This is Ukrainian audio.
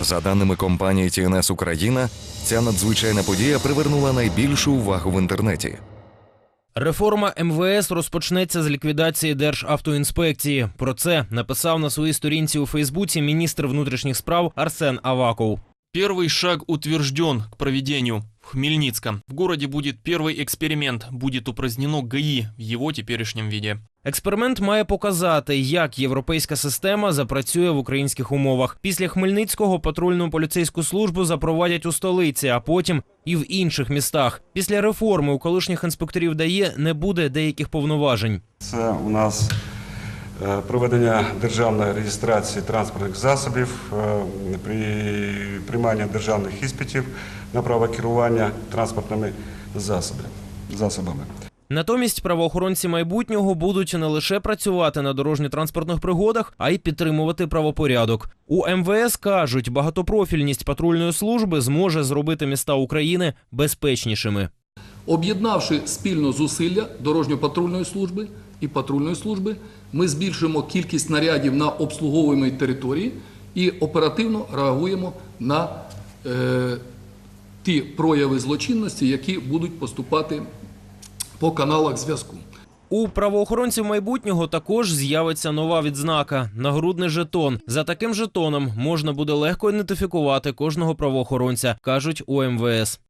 За даними компанії TNS Україна, ця надзвичайна подія привернула найбільшу увагу в інтернеті. Реформа МВС розпочнеться з ліквідації Державтоінспекції. Про це написав на своїй сторінці у Фейсбуці міністр внутрішніх справ Арсен Аваков. Первый шаг утвержден к проведению в Хмельницком. В городе будет первый эксперимент. Будет упразднено ГАИ в его теперешнем виде. Експеримент має показати, як європейська система запрацює в українських умовах. Після Хмельницького патрульну поліцейську службу запровадять у столиці, а потім і в інших містах. Після реформи у колишніх інспекторів ДАЄ не буде деяких повноважень. Це у нас проведення державної реєстрації транспортних засобів, е, при приймання державних іспитів на право керування транспортними засобами. засобами. Натомість правоохоронці майбутнього будуть не лише працювати на дорожньо-транспортних пригодах, а й підтримувати правопорядок. У МВС кажуть, багатопрофільність патрульної служби зможе зробити міста України безпечнішими. Об'єднавши спільно зусилля дорожньо-патрульної служби і патрульної служби, ми збільшуємо кількість нарядів на обслуговуємій території і оперативно реагуємо на е, ті прояви злочинності, які будуть поступати по каналах зв'язку. У правоохоронців майбутнього також з'явиться нова відзнака нагрудний жетон. За таким жетоном можна буде легко ідентифікувати кожного правоохоронця, кажуть у МВС.